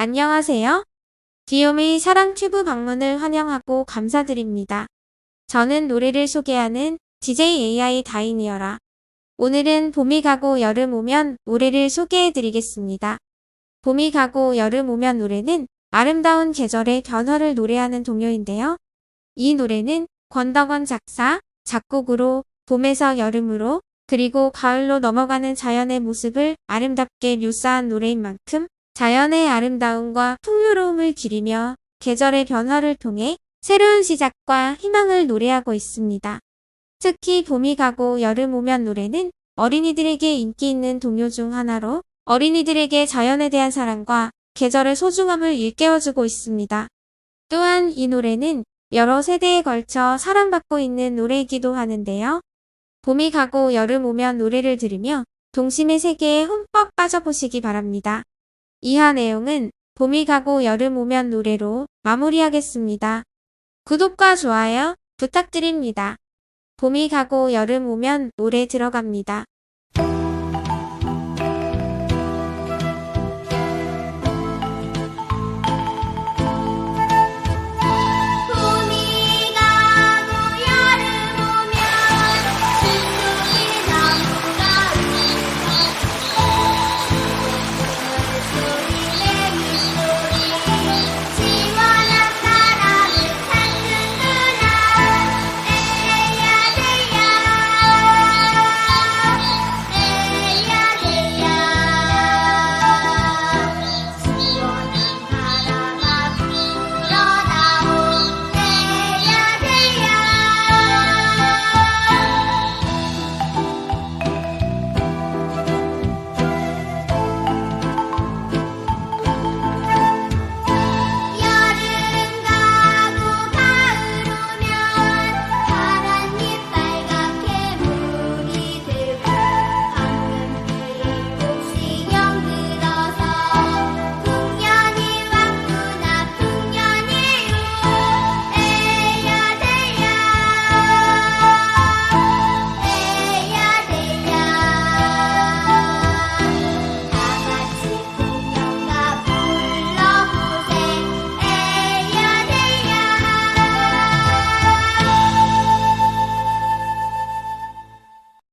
안녕하세요. 귀요미 사랑 튜브 방문을 환영하고 감사드립니다. 저는 노래를 소개하는 DJ AI 다인이어라. 오늘은 봄이 가고 여름 오면 노래를 소개해 드리겠습니다. 봄이 가고 여름 오면 노래는 아름다운 계절의 변화를 노래하는 동요인데요. 이 노래는 권덕원 작사, 작곡으로 봄에서 여름으로 그리고 가을로 넘어가는 자연의 모습을 아름답게 묘사한 노래인 만큼 자연의 아름다움과 풍요로움을 기리며 계절의 변화를 통해 새로운 시작과 희망을 노래하고 있습니다. 특히 봄이 가고 여름 오면 노래는 어린이들에게 인기 있는 동요 중 하나로 어린이들에게 자연에 대한 사랑과 계절의 소중함을 일깨워주고 있습니다. 또한 이 노래는 여러 세대에 걸쳐 사랑받고 있는 노래이기도 하는데요. 봄이 가고 여름 오면 노래를 들으며 동심의 세계에 흠뻑 빠져보시기 바랍니다. 이하 내용은 봄이 가고 여름 오면 노래로 마무리하겠습니다. 구독과 좋아요 부탁드립니다. 봄이 가고 여름 오면 노래 들어갑니다.